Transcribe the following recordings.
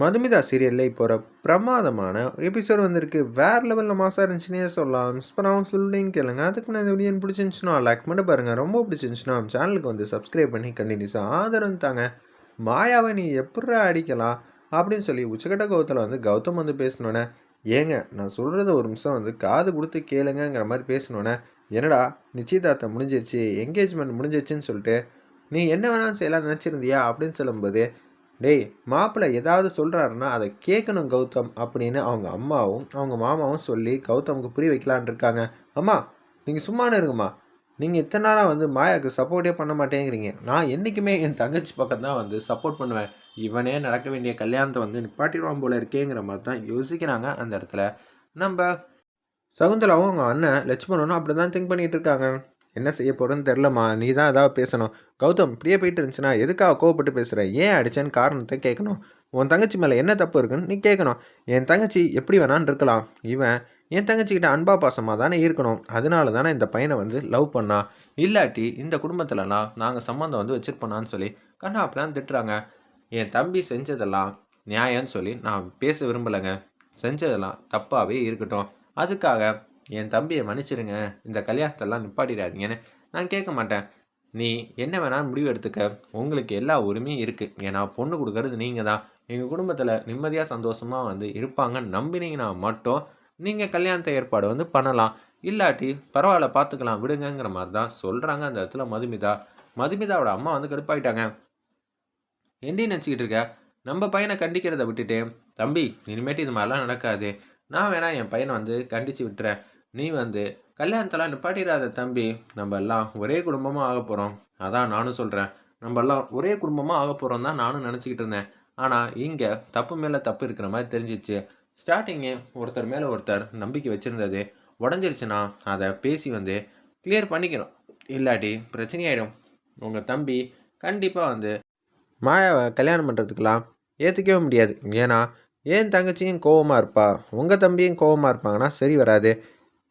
மதுமிதா சீரியலில் இப்போ ஒரு பிரமாதமான எபிசோட் வந்திருக்கு. வேறு லெவலில் மாசாக இருந்துச்சுன்னே சொல்லலாம். மிஸ் பண்ணாமல் ஃபுல்லையும் கேளுங்க. அதுக்கு நான் இந்த வீடியோ பிடிச்சிருந்துச்சுன்னா லைக் மட்டும் பாருங்கள் ரொம்ப பிடிச்சிருந்துச்சுன்னா சேனலுக்கு வந்து சப்ஸ்கிரைப் பண்ணி கண்டினியூஸாக ஆதரவு தாங்க. மாயாவை நீ எப்படா அடிக்கலாம்? அப்படின்னு சொல்லி உச்சக்கட்ட கோபத்தில் வந்து கௌதம் வந்து பேசினோன்னே ஏங்க நான் சொல்கிறத ஒரு நிமிஷம் வந்து காது கொடுத்து கேளுங்கங்கிற மாதிரி பேசினோன்னே என்னடா நிச்சயதார்த்தம் முடிஞ்சிருச்சு என்கேஜ்மெண்ட் முடிஞ்சிருச்சுன்னு சொல்லிட்டு நீ என்ன வேணாலும் செய்யலாம் நினச்சிருந்தியா? அப்படின்னு சொல்லும்போது டேய் மாப்பிள்ளை ஏதாவது சொல்கிறாருன்னா அதை கேட்கணும் கௌதம் அப்படின்னு அவங்க அம்மாவும் அவங்க மாமாவும் சொல்லி கௌதமுக்கு புரிய வைக்கலான் இருக்காங்க. அம்மா நீங்கள் சும்மானு இருங்கம்மா. நீங்கள் இத்தனை நாளாக வந்து மாயாவுக்கு சப்போர்ட்டே பண்ண மாட்டேங்கிறீங்க. நான் என்றைக்குமே என் தங்கச்சி பக்கம் தான் வந்து சப்போர்ட் பண்ணுவேன். இவனே நடக்க வேண்டிய கல்யாணத்தை வந்து நிப்பாட்டிடுவான் போல இருக்கேங்கிற மாதிரி தான் யோசிக்கிறாங்க அந்த இடத்துல. நம்ம சகுந்தலாவும் அவங்க அண்ணன் லட்சுமணனும் அப்படி தான் திங்க் பண்ணிகிட்டு இருக்காங்க. என்ன செய்ய போகிறேன்னு தெரிலம்மா நீ தான் ஏதாவது பேசணும். கௌதம் இப்படியே போயிட்டு இருந்துச்சுன்னா எதுக்காக கோவப்பட்டு பேசுகிற ஏன் அடித்தேன்னு காரணத்தை கேட்கணும். உன் தங்கச்சி மேலே என்ன தப்பு இருக்குன்னு நீ கேட்கணும். என் தங்கச்சி எப்படி வேணான்னு இருக்கலாம். இவன் என் தங்கச்சிக்கிட்ட அன்பா பாசமாக தானே இருக்கணும். அதனால தானே இந்த பையனை வந்து லவ் பண்ணா. இல்லாட்டி இந்த குடும்பத்திலலாம் நாங்கள் சம்மந்தம் வந்து வச்சுருப்போனான்னு சொல்லி கண்ணா அப்படிலாம் திட்டுறாங்க. என் தம்பி செஞ்சதெல்லாம் நியாயம்னு சொல்லி நான் பேச விரும்பலைங்க. செஞ்சதெல்லாம் தப்பாகவே இருக்கட்டும். அதுக்காக என் தம்பியை மன்னிச்சிருங்க. இந்த கல்யாணத்தெல்லாம் நிப்பாட்டிடாதீங்கன்னு நான் கேட்க மாட்டேன். நீ என்ன வேணாலும் முடிவு எடுத்துக்க. உங்களுக்கு எல்லா உரிமையும் இருக்குது ஏன்னா பொண்ணு கொடுக்கறது நீங்கள் தான் எங்கள் குடும்பத்தில் நிம்மதியாக சந்தோஷமாக வந்து இருப்பாங்கன்னு நம்பினீங்கன்னா மட்டும் நீங்கள் கல்யாணத்தை ஏற்பாடு வந்து பண்ணலாம். இல்லாட்டி பரவாயில்ல பார்த்துக்கலாம் விடுங்கங்கிற மாதிரி தான் சொல்கிறாங்க அந்த இடத்துல மதுமிதா. மதுமிதாவோட அம்மா வந்து கடுப்பாயிட்டாங்க. எண்டி நினச்சிக்கிட்டு இருக்க? நம்ம பையனை கண்டிக்கிறத விட்டுட்டு தம்பி இனிமேட்டு இது மாதிரிலாம் நடக்காது. நான் வேணா என் பையனை வந்து கண்டித்து விட்டுறேன். நீ வந்து கல்யாணத்தெல்லாம் நிப்பாட்டிடாத தம்பி. நம்ம எல்லாம் ஒரே குடும்பமாக ஆக போகிறோம் அதான் நானும் சொல்கிறேன் நம்ம எல்லாம் ஒரே குடும்பமாக ஆக போகிறோம் தான் நானும் நினச்சிக்கிட்டு இருந்தேன். ஆனால் இங்கே தப்பு மேலே தப்பு இருக்கிற மாதிரி தெரிஞ்சிச்சு. ஸ்டார்டிங்கு ஒருத்தர் மேலே ஒருத்தர் நம்பிக்கை வச்சுருந்தது. உடஞ்சிருச்சுன்னா அதை பேசி வந்து கிளியர் பண்ணிக்கணும். இல்லாட்டி பிரச்சனையாயிடும். உங்கள் தம்பி கண்டிப்பாக வந்து மாயாவை கல்யாணம் பண்ணுறதுக்கெலாம் ஏற்றுக்கவே முடியாது. ஏன்னா ஏன் தங்கச்சியும் கோவமாக இருப்பா? உங்கள் தம்பியும் கோவமாக இருப்பாங்கன்னா சரி வராது.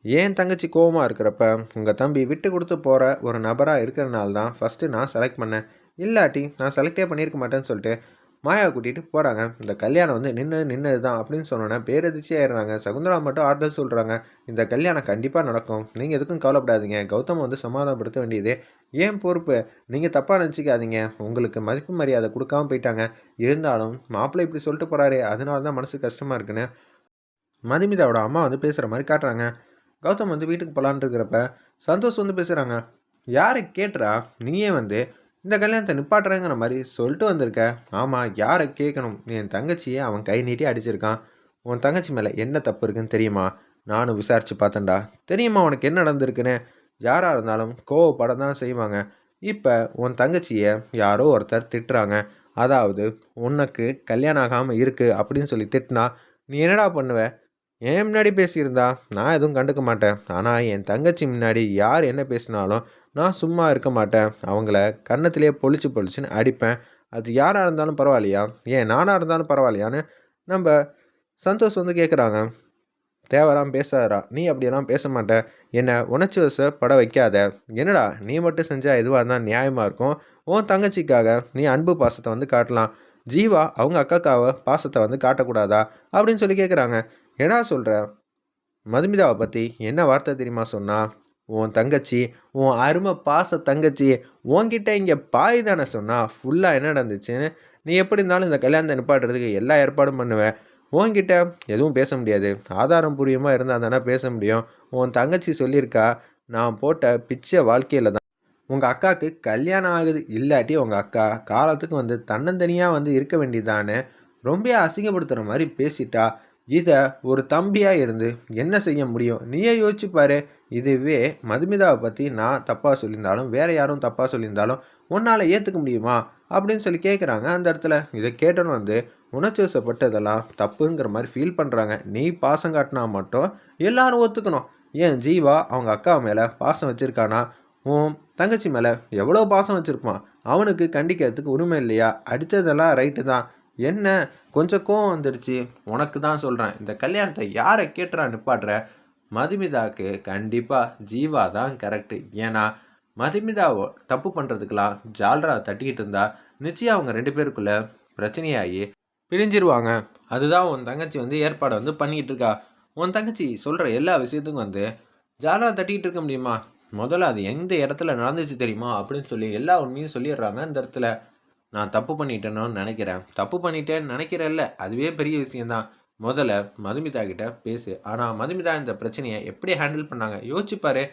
ஏன் தங்கச்சி கோவமாக இருக்கிறப்ப உங்கள் தம்பி விட்டு கொடுத்து போகிற ஒரு நபராக இருக்கிறனால தான் ஃபஸ்ட்டு நான் செலக்ட் பண்ணேன். இல்லாட்டி நான் செலக்டே பண்ணியிருக்க மாட்டேன்னு சொல்லிட்டு மாயாவை கூட்டிகிட்டு போகிறாங்க இந்த கல்யாணம் வந்து நின்று நின்னது தான் அப்படின்னு சொன்னோன்னே பேரதிர்ச்சி ஆயிடுறாங்க. சகுந்தரா மட்டும் ஆறுதல் சொல்கிறாங்க இந்த கல்யாணம் கண்டிப்பாக நடக்கும். நீங்கள் எதுக்கும் கவலைப்படாதீங்க. கௌதம் வந்து சமாதானப்படுத்த வேண்டியது. ஏன் பொறுப்பு? நீங்கள் தப்பாக நினச்சிக்காதீங்க. உங்களுக்கு மதிப்பு மரியாதை கொடுக்காம போயிட்டாங்க. இருந்தாலும் மாப்பிள்ளை இப்படி சொல்லிட்டு போகிறாரு அதனால தான் மனசு கஷ்டமாக இருக்குன்னு மதுமிதாவோட அம்மா வந்து பேசுகிற மாதிரி காட்டுறாங்க. கௌதம் வந்து வீட்டுக்கு போகலான் இருக்கிறப்ப சந்தோஷ் வந்து பேசுகிறாங்க யாரை கேட்டுறா நீயே வந்து இந்த கல்யாணத்தை நிப்பாட்டுறேங்கிற மாதிரி சொல்லிட்டு வந்திருக்க. ஆமாம் யாரை கேட்கணும்? என் தங்கச்சியை அவன் கை நீட்டி அடிச்சிருக்கான். உன் தங்கச்சி மேலே என்ன தப்பு இருக்குன்னு தெரியுமா? நானும் விசாரித்து பார்த்தேன்டா. தெரியுமா உனக்கு என்ன நடந்திருக்குன்னு? யாராக இருந்தாலும் கோவப்பட தான் செய்வாங்க. இப்போ உன் தங்கச்சியை யாரோ ஒருத்தர் திட்டுறாங்க. அதாவது உனக்கு கல்யாணம் ஆகாமல் இருக்குது அப்படின்னு சொல்லி திட்டினா நீ என்னடா பண்ணுவ? ஏன் முன்னாடி பேசியிருந்தா? நான் எதுவும் கண்டுக்க மாட்டேன். ஆனால் என் தங்கச்சி முன்னாடி யார் என்ன பேசினாலும் நான் சும்மா இருக்க மாட்டேன். அவங்கள கன்னத்திலே பொழிச்சு பொழிச்சுன்னு அடிப்பேன். அது யாராக இருந்தாலும் பரவாயில்லையா? ஏன் நானாக இருந்தாலும் பரவாயில்லையான்னு நம்ம சந்தோஷ் வந்து கேட்குறாங்க தேவலாம் பேசாதரா நீ அப்படியெல்லாம் பேச மாட்ட. என்னை உணர்ச்சி வச பட வைக்காத. என்னடா நீ மட்டும் செஞ்சால் எதுவாக இருந்தால் நியாயமாக இருக்கும்? உன் தங்கச்சிக்காக நீ அன்பு பாசத்தை வந்து காட்டலாம். ஜீவா அவங்க அக்காக்காவை பாசத்தை வந்து காட்டக்கூடாதா? அப்படின்னு சொல்லி கேட்குறாங்க என்னடா சொல்கிற மதுமிதாவை பற்றி என்ன வார்த்தை தெரியுமா சொன்னா? உன் தங்கச்சி உன் அருமை பாச தங்கச்சி உன்கிட்ட இங்கே பாய் தானே சொன்னா ஃபுல்லாக என்ன நடந்துச்சுன்னு நீ எப்படி இருந்தாலும் இந்த கல்யாணத்தை நிப்பாட்டுறதுக்கு எல்லா ஏற்பாடும் பண்ணுவேன் உன்கிட்ட எதுவும் பேச முடியாது. ஆதாரம் பூர்வமாக இருந்தால் தானே பேச முடியும். உன் தங்கச்சி சொல்லியிருக்கா நான் போட்ட பிச்சை வாழ்க்கையில் தான். உங்கள் அக்காவுக்கு கல்யாணம் ஆகுது. இல்லாட்டி உங்கள் அக்கா காலத்துக்கு வந்து தன்னந்தனியாக வந்து இருக்க வேண்டியதானே ரொம்ப அசிங்கப்படுத்துகிற மாதிரி பேசிட்டா இதை ஒரு தம்பியாக இருந்து என்ன செய்ய முடியும்? நீயே யோசிச்சு பாரு. இதுவே மதுமிதாவை பற்றி நான் தப்பாக சொல்லியிருந்தாலும் வேறு யாரும் தப்பாக சொல்லியிருந்தாலும் உன்னால் ஏற்றுக்க முடியுமா? அப்படின்னு சொல்லி கேட்குறாங்க அந்த இடத்துல. இதை கேட்டோன்னு வந்து உணர்ச்சி வசப்பட்டதெல்லாம் தப்புங்கிற மாதிரி ஃபீல் பண்ணுறாங்க நீ பாசம் காட்டினா மட்டும் எல்லாரும் ஒத்துக்கணும். ஏன் ஜீவா அவங்க அக்கா மேலே பாசம் வச்சுருக்கானா? உன் தங்கச்சி மேலே எவ்வளோ பாசம் வச்சுருப்பான்? அவனுக்கு கண்டிக்கிறதுக்கு உரிமை இல்லையா? அடித்ததெல்லாம் ரைட்டு தான். என்ன? கொஞ்சம் கோவம் வந்துடுச்சு உனக்கு தான் சொல்கிறேன் இந்த கல்யாணத்தை யாரை கேட்டுறா நிப்பாடுற மதுமிதாவுக்கு கண்டிப்பாக ஜீவா தான் கரெக்டு ஏன்னா மதுமிதாவோ தப்பு பண்ணுறதுக்கெலாம் ஜால்ரா தட்டிக்கிட்டு இருந்தா நிச்சயம் அவங்க ரெண்டு பேருக்குள்ள பிரச்சனையாகி பிரிஞ்சிருவாங்க. அதுதான் உன் தங்கச்சி வந்து ஏற்பாடு வந்து பண்ணிக்கிட்டு இருக்கா. உன் தங்கச்சி சொல்கிற எல்லா விஷயத்துக்கும் வந்து ஜாலா தட்டிக்கிட்டு இருக்க முடியுமா? முதல்ல அது எந்த இடத்துல நடந்துச்சு தெரியுமா? அப்படின்னு சொல்லி எல்லா உண்மையும் சொல்லிடுறாங்க அந்த இடத்துல. நான் தப்பு பண்ணிட்டேன்னு நினைக்கிறேன். தப்பு பண்ணிட்டேன்னு நினைக்கிறேன்ல அதுவே பெரிய விஷயம்தான். முதல்ல மதுமிதா கிட்ட பேசு. ஆனால் மதுமிதா இந்த பிரச்சனையை எப்படி ஹேண்டில் பண்ணாங்க? யோசிச்சுப்பாரு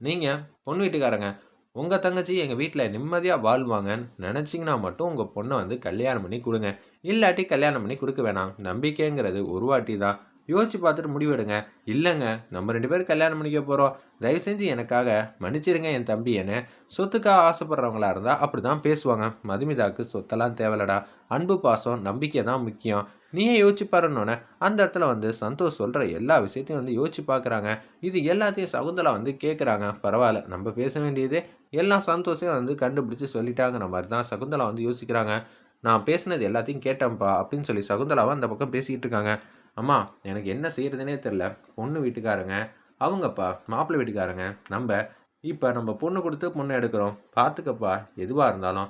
நீங்கள் பொண்ணு வீட்டுக்காரங்க. உங்கள் தங்கச்சி எங்கள் வீட்டில் நிம்மதியாக வாழ்வாங்கன்னு நினச்சிங்கன்னா மட்டும் உங்கள் பொண்ணை வந்து கல்யாணம் பண்ணி கொடுங்க. இல்லாட்டி கல்யாணம் பண்ணி கொடுக்க வேணாம். நம்பிக்கைங்கிறது ஒரு வாட்டி தான் யோசிச்சு பார்த்துட்டு முடிவெடுங்க. இல்லைங்க நம்ம ரெண்டு பேரும் கல்யாணம் பண்ணிக்க போகிறோம் தயவு செஞ்சு எனக்காக மன்னிச்சிருங்க என் தம்பி என்ன சொத்துக்காக ஆசைப்படுறவங்களா இருந்தால் அப்படி தான் பேசுவாங்க. மதுமிதாக்கு சொத்தெல்லாம் தேவையில்லடா. அன்பு பாசம் நம்பிக்கை தான் முக்கியம். நீயே யோசிச்சு பாருன்னொன்னே அந்த இடத்துல வந்து சந்தோஷ் சொல்கிற எல்லா விஷயத்தையும் வந்து யோசிச்சு பார்க்குறாங்க இது எல்லாத்தையும் சகுந்தலா வந்து கேட்குறாங்க பரவாயில்ல நம்ம பேச வேண்டியது எல்லா சந்தோஷம் வந்து கண்டுபிடிச்சி சொல்லிட்டாங்கிற மாதிரி தான் சகுந்தலா வந்து யோசிக்கிறாங்க. நான் பேசினது எல்லாத்தையும் கேட்டேன்ப்பா அப்படின்னு சொல்லி சகுந்தலாவை அந்த பக்கம் பேசிக்கிட்டு இருக்காங்க. அம்மா எனக்கு என்ன செய்யறதுனே தெரில பொண்ணு வீட்டுக்காரங்க. அவங்கப்பா மாப்பிள்ளை வீட்டுக்காரங்க. நம்ம இப்போ நம்ம பொண்ணு கொடுத்து பொண்ணு எடுக்கிறோம். பார்த்துக்கப்பா எதுவாக இருந்தாலும்.